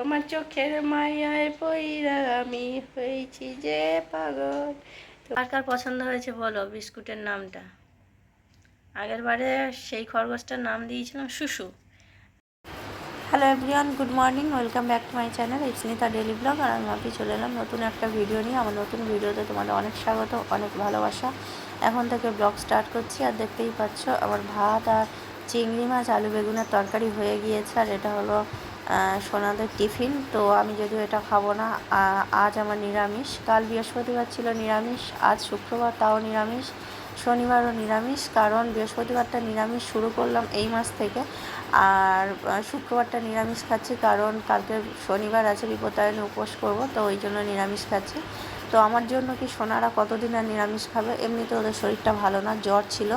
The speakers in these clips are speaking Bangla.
তোমার চোখের মায়ায় পইরা আমি হয়েছি যে পাগল। কার কার পছন্দ হয়েছে বলো বিস্কুটের নামটা? আগের বারে সেই খরগোশটার নাম দিয়েছিলাম Shushu hello everyone good morning welcome back to my channel Ipsinita daily blog আর আমি মাপি চলে এলাম নতুন একটা ভিডিও নিয়ে। আমার নতুন ভিডিওতে তোমাদের অনেক স্বাগত, অনেক ভালোবাসা। এখন থেকে ব্লগ স্টার্ট করছি আর দেখতেই পাচ্ছ আমার ভাত আর চিংড়ি মাছ, আলু বেগুনের তরকারি হয়ে গিয়েছে আর এটা হলো সোনাদের টিফিন। তো আমি যদিও এটা খাব না আজ আমার নিরামিষ। কাল বৃহস্পতিবার ছিল নিরামিষ, আজ শুক্রবার তাও নিরামিষ, শনিবারও নিরামিষ, কারণ বৃহস্পতিবারটা নিরামিষ শুরু করলাম এই মাস থেকে। আর শুক্রবারটা নিরামিষ খাচ্ছি কারণ কালকে শনিবার আছে বিপত্তায়নে উপোস করব, তো ওই জন্য নিরামিষ খাচ্ছি। তো আমার জন্য কি সোনারা কতদিন আর নিরামিষ খাবে? এমনিতে ওদের শরীরটা ভালো না, জ্বর ছিল।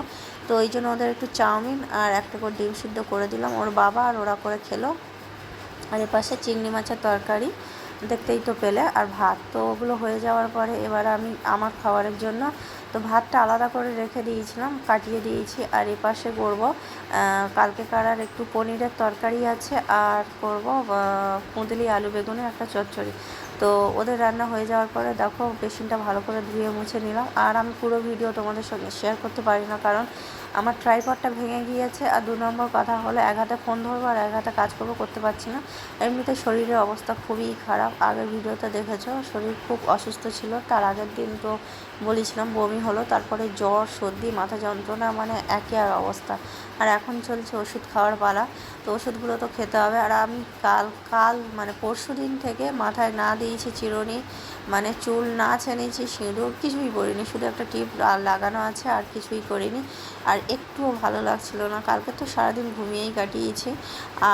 তো ওই জন্য ওদের একটু চাউমিন আর একটা করে ডিম সিদ্ধ করে দিলাম। ওর বাবা আর ওরা করে খেলো। আর এপাশে চিংড়ি মাছের তরকারি দেখতেই তো পেলে, আর ভাত। তো ওগুলো হয়ে যাওয়ার পরে এবার আমি আমার খাবারের জন্য তো ভাতটা আলাদা করে রেখে দিয়েছিলাম, কাটিয়ে দিয়েছি। আর এপাশে করব কালকে কারার একটু পনিরের তরকারি আছে, আর করব কুঁদলি আলু বেগুনের একটা চচ্চড়ি। তো ওদের রান্না হয়ে যাওয়ার পরে দেখো, বেসিনটা ভালো করে ধুয়ে মুছে নিলাম। আর আমি পুরো ভিডিও তোমাদের সঙ্গে শেয়ার করতে পারি না, কারণ আমার ট্রাইপডটা ভেঙে গিয়েছে আর দু নম্বর কথা হলো, এক হাতে ফোন ধরবো আর এক হাতে কাজ করব, করতে পারছি না। এমনিতে শরীরের অবস্থা খুবই খারাপ। আগের ভিডিওতে দেখেছ, শরীর খুব অসুস্থ ছিল। তার আগের দিন তো বলেছিলাম বমি হলো, তারপরে জ্বর, সর্দি, মাথা যন্ত্রণা মানে একই আর অবস্থা। আর এখন চলছে ওষুধ খাওয়ার পালা। তো ওষুধগুলো তো খেতে হবে। আর আমি কাল কাল মানে পরশু দিন থেকে মাথায় না দিয়েছি চিরুনি মানে চুল না ছেনেছি, সিঁদুর, কিছুই করিনি শুধু একটা টিপ লাগানো আছে আর কিছুই করিনি। আর একটুও ভালো লাগছিল না। কালকে তো সারাদিন ঘুমিয়েই কাটিয়েছি।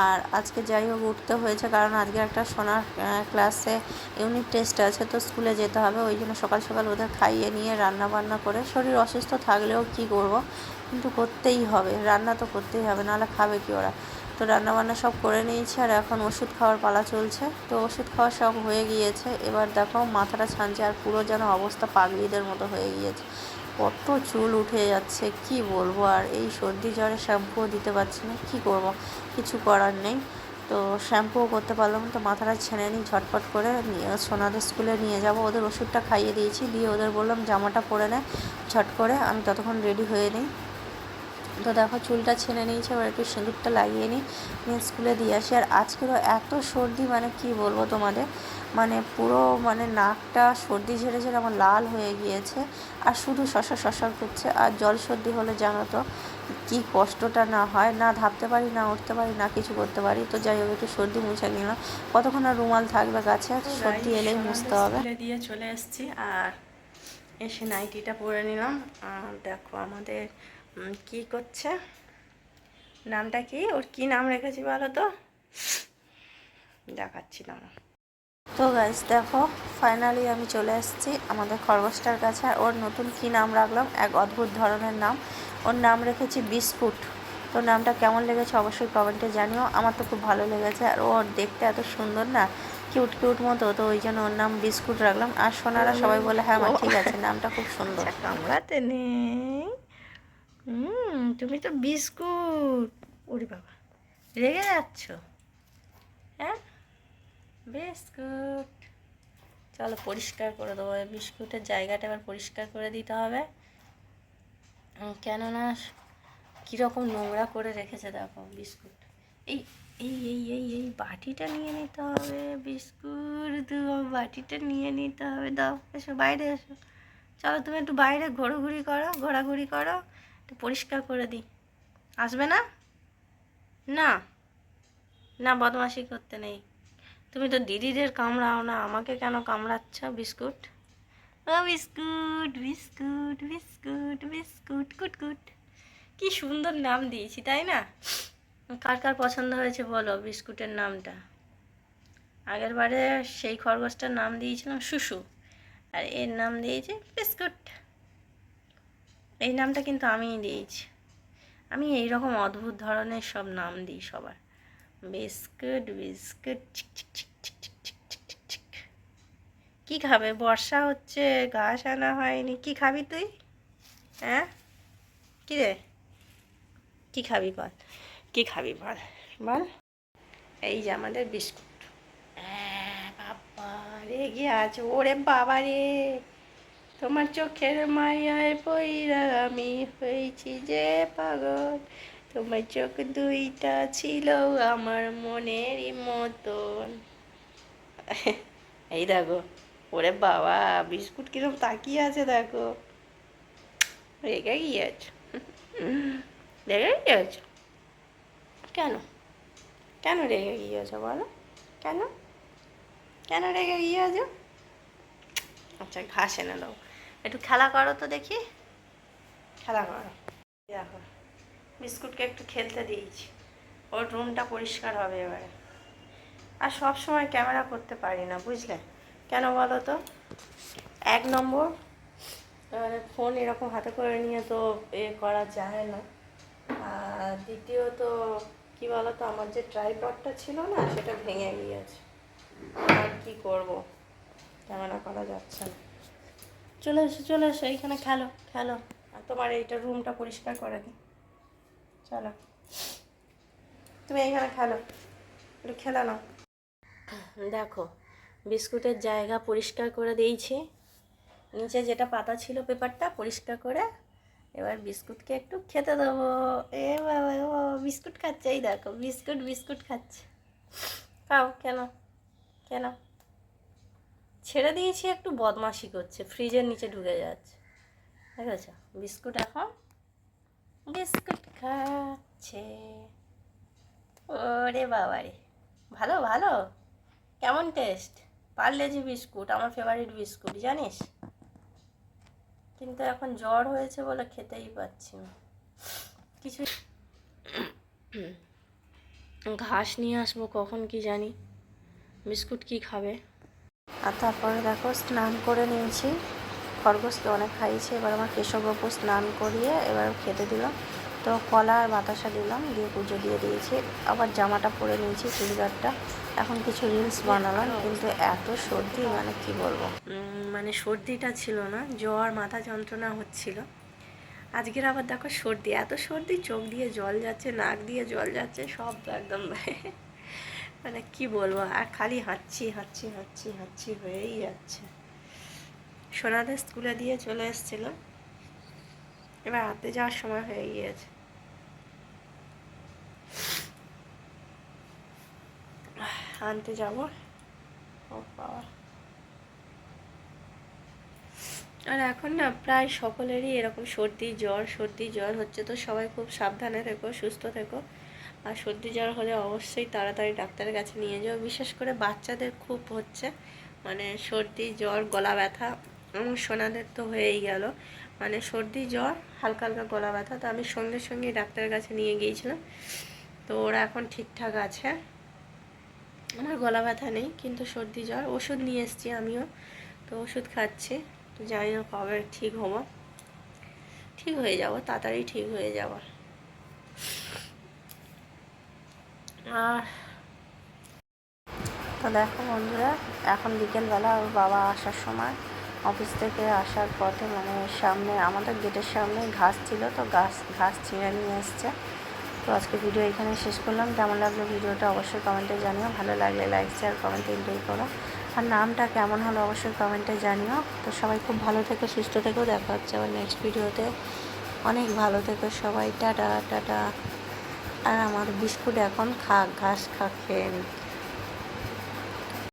আর আজকে যাই হোক, উঠতে হয়েছে কারণ আজকে একটা সোনার ক্লাসে ইউনিট টেস্ট আছে, তো স্কুলে যেতে হবে। ওই জন্য সকাল সকাল ওদের খাইয়ে নিয়ে রান্না বান্না করে শরীর অসুস্থ থাকলেও কি করব? কিন্তু করতেই হবে। রান্না তো করতেই হবে, নাহলে খাবে কি ওরা? তো রান্না বান্না সব করে নিয়েছি আর এখন ওষুধ খাওয়ার পালা চলছে। তো ওষুধ খাওয়া সব হয়ে গিয়েছে। এবার দেখো মাথাটা ছানছে আর পুরো যেন অবস্থা পাগলিদের মতো হয়ে গিয়েছে। কত চুল উঠে যাচ্ছে, কি বলব? আর এই সর্দি জ্বরে শ্যাম্পুও দিতে পারছি না, কী করব? কিছু করার নেই। তো শ্যাম্পুও করতে পারলাম তো মাথাটা ছেড়ে নিই ঝটপট করে সোনাদের স্কুলে নিয়ে যাব। ওদের ওষুধটা খাইয়ে দিয়েছি, দিয়ে ওদের বললাম জামাটা পরে নেয় ঝট করে। আমি ততক্ষণ রেডি হয়ে নিই। তো দেখো চুলটা ছেড়ে নিয়েছি এবার একটু সিঁদুরটা লাগিয়ে নিই নিয়ে স্কুলে দিয়ে আসি। আর আজকেরও এত সর্দি মানে কি বলব তোমাদের? মানে পুরো মানে নাকটা সর্দি ঝেড়ে ঝেড়ে আমার লাল হয়ে গিয়েছে আর শুধু শশা শশা করছে আর জল সর্দি হলে জানো তো কী কষ্টটা না হয়। না ভাবতে পারি না উঠতে পারি না কিছু করতে পারি। তো যাই হোক একটু সর্দি মুছে নিলাম। কতক্ষণ আর রুমাল থাকবে কাছে সর্দি এলেই মুছতে হবে। দিয়ে চলে এসেছি আর এসে নাইটিটা পরে নিলাম। আর দেখো আমাদের কি করছে? নামটা কি? ওর কি নাম রেখেছি বলো তো? দেখাচ্ছি নাম তো গাইজ দেখো ফাইনালি আমি চলে এসেছি আমাদের খরগোশটার কাছে। আর ওর নতুন কি নাম রাখলাম? এক অদ্ভুত ধরনের নাম। ওর নাম রেখেছি বিস্কুট। তো নামটা কেমন লেগেছে অবশ্যই কমেন্টে জানিও। আমার তো খুব ভালো লেগেছে। আর ওর দেখতে এত সুন্দর না কিউট কিউট মতো। তো ওই জন্য ওর নাম বিস্কুট রাখলাম। আর সোনারা সবাই বলে হ্যাঁ ঠিক আছে নামটা খুব সুন্দর। কামড়াতে নেই। হুম, তুমি তো বিস্কুট। ওরে বাবা, রেগে যাচ্ছ? হ্যাঁ? বিস্কুট। চলো পরিষ্কার করে দেবো বিস্কুটের জায়গাটা এবার পরিষ্কার করে দিতে হবে। কেননা কীরকম নোংরা করে রেখেছে দেখো বিস্কুট। এই এই এই এই এই বাটিটা নিয়ে নিতে হবে, বিস্কুট বাটিটা নিয়ে নিতে হবে। দাও, এসো বাইরে এসো। চলো তুমি একটু বাইরে ঘোরাঘুরি করো ঘোরাঘুরি করো। একটু পরিষ্কার করে দিই। আসবে না? না। না, বদমাশি করতে নেই। তুমি তো দিদিদের কামড়াও না, আমাকে কেন কামড়াচ্ছ? বিস্কুট? ও, বিস্কুট বিস্কুট বিস্কুট বিস্কুট কুটকুট কুট। কি সুন্দর নাম দিয়েছি, তাই না? কার কার পছন্দ হয়েছে বলো বিস্কুটের নামটা? আগের বারে সেই খরগোশটার নাম দিয়েছিলাম শুশু। আর এর নাম দিয়েছি বিস্কুট। এই নামটা কিন্তু আমিই দিয়েছি। আমি এই রকম অদ্ভুত ধরনের সব নাম দিই সবার। বিস্কুট বিস্কুট কি খাবে? বর্ষা হচ্ছে, ঘাস আনা হয়নি। কি খাবি তুই? হ্যাঁ? কি রে? কি খাবি বল? কি খাবি বল? বল। এই যে আমাদের বিস্কুট। হ্যাঁ, বাবা রে গিয়ে আছে। ওরে বাবা রে। তোমার চোখের মায়ায় পইরা আমি হয়েছি যে পাগল তোমার চোখ দুইটা ছিল আমার মনেরই মতন এই দেখো ওরে বাবা বিস্কুট কিরম তাকিয়ে আছে দেখো রেগে গিয়েছ রেগে গিয়েছ কেন কেন রেগে গিয়েছ বলো কেন কেন রেগে গিয়েছ আচ্ছা ঘাস এনে দাও একটু খেলা করো তো দেখি। খেলা করো। দেখো, বিস্কুটকে একটু খেলতে দিয়েছি। ওর রুমটা পরিষ্কার হবে এবারে। আর সব সময় ক্যামেরা করতে পারি না, বুঝলে? কেন বলো তো? এক নম্বর, এবারে ফোন এরকম হাতে করে নিয়ে তো এ করা যায় না। আর দ্বিতীয়ত, কি বলো তো আমার যে ট্রাইপডটা ছিল না, সেটা ভেঙে গিয়েছে। আর কি করব? ক্যামেরা করা যাচ্ছে না। চলে এসো চলে এসো, এইখানে খেলো খেলো। আর তোমার এইটা রুমটা পরিষ্কার করে দিই। চলো। তুমি এইখানে খেলো। একটু খেলো না দেখো, বিস্কুটের জায়গা পরিষ্কার করে দিয়েছি। নিচে যেটা পাতা ছিল পেপারটা পরিষ্কার করে এবার বিস্কুটকে একটু খেতে দেবো। এ বাবা, ও বিস্কুট খাচ্ছে। এই দেখো, বিস্কুট বিস্কুট খাচ্ছে। খাও কেন কেন ছেড়ে দিয়েছি, একটু বদমাশি করছে, ফ্রিজের নিচে ঢুকে যাচ্ছে। ঠিক আছে বিস্কুট এখন। বিস্কুট খাচ্ছে। ওরে বাবা রে ভালো ভালো? কেমন টেস্ট? পার্লেজি বিস্কুট, আমার ফেভারিট বিস্কুট, জানিস? কিন্তু এখন জ্বর হয়েছে বলে খেতেই পাচ্ছি না। কিছু ঘাস নিয়ে আসব কখন কি জানি। বিস্কুট কি খাবে? আর তারপরে দেখো স্নান করে নিয়েছি। খরগোশকে অনেক খাইয়েছি, এবার আমার কেশববাবু স্নান করিয়ে এবার খেতে দিলাম তো কলা আর বাতাসা দিলাম, দিয়ে পুজো দিয়ে দিয়েছি। আবার জামাটা পরে নিয়েছি, চুড়িদারটা। এখন কিছু রিলস বানালাম, কিন্তু এত সর্দি মানে কি বলব? মানে সর্দিটা ছিল না, জ্বর, মাথা যন্ত্রণা হচ্ছিল। আজকের আবার দেখো সর্দি, এত সর্দি, চোখ দিয়ে জল যাচ্ছে, নাক দিয়ে জল যাচ্ছে, সব একদম মানে কি বলব, আর খালি হাঁচছি হাঁচছি হাঁচছি হাঁচছি হয়েই যাচ্ছে। সোনাদের স্কুলে দিয়ে চলে এসেছিলাম এবার হাতে যাওয়ার সময় হয়ে গিয়েছে। আনতে যাব। ও আর এখন না প্রায় সকলেরই এরকম সর্দি জ্বর সর্দি জ্বর হচ্ছে। তো সবাই খুব সাবধানে থেকো, সুস্থ থেকো। আর সর্দি জ্বর হলে অবশ্যই তাড়াতাড়ি ডাক্তারের কাছে নিয়ে যাও। বিশেষ করে বাচ্চাদের খুব হচ্ছে মানে সর্দি, জ্বর, গলা ব্যথা আমার সোনাদের তো হয়েই গেল। মানে সর্দি, জ্বর, হালকা হালকা গলা ব্যথা, তো আমি সঙ্গে সঙ্গে ডাক্তারের কাছে নিয়ে গিয়েছিলাম। তো ওরা এখন ঠিকঠাক আছে। আমার গলা ব্যথা নেই, কিন্তু সর্দি, জ্বর, ওষুধ নিয়ে এসেছি আমিও। তো ওষুধ খাচ্ছি, তো জানি না কবে ঠিক হব। ঠিক হয়ে যাব, তাড়াতাড়ি ঠিক হয়ে যাব। আর তো দেখো বন্ধুরা, এখন বিকেলবেলা ওর বাবা আসার সময়। অফিস থেকে আসার পথে মানে সামনে, আমাদের গেটের সামনে ঘাস ছিল, তো ঘাস ঘাস ছিঁড়ে নিয়ে এসছে। তো আজকে ভিডিও এখানে শেষ করলাম। কেমন লাগল ভিডিওটা অবশ্যই কমেন্টে জানিও। ভালো লাগলে লাইক শেয়ার কমেন্টে এনজয় করো। আর নামটা কেমন হলো অবশ্যই কমেন্টে জানিও। তো সবাই খুব ভালো থেকো, সুস্থ থেকো। দেখা হচ্ছে আবার নেক্সট ভিডিওতে অনেক ভালো থেকো সবাই। Tata tata. আর আমার বিস্কুট এখন খা ঘাস খা খেয়ে নিচ্ছে।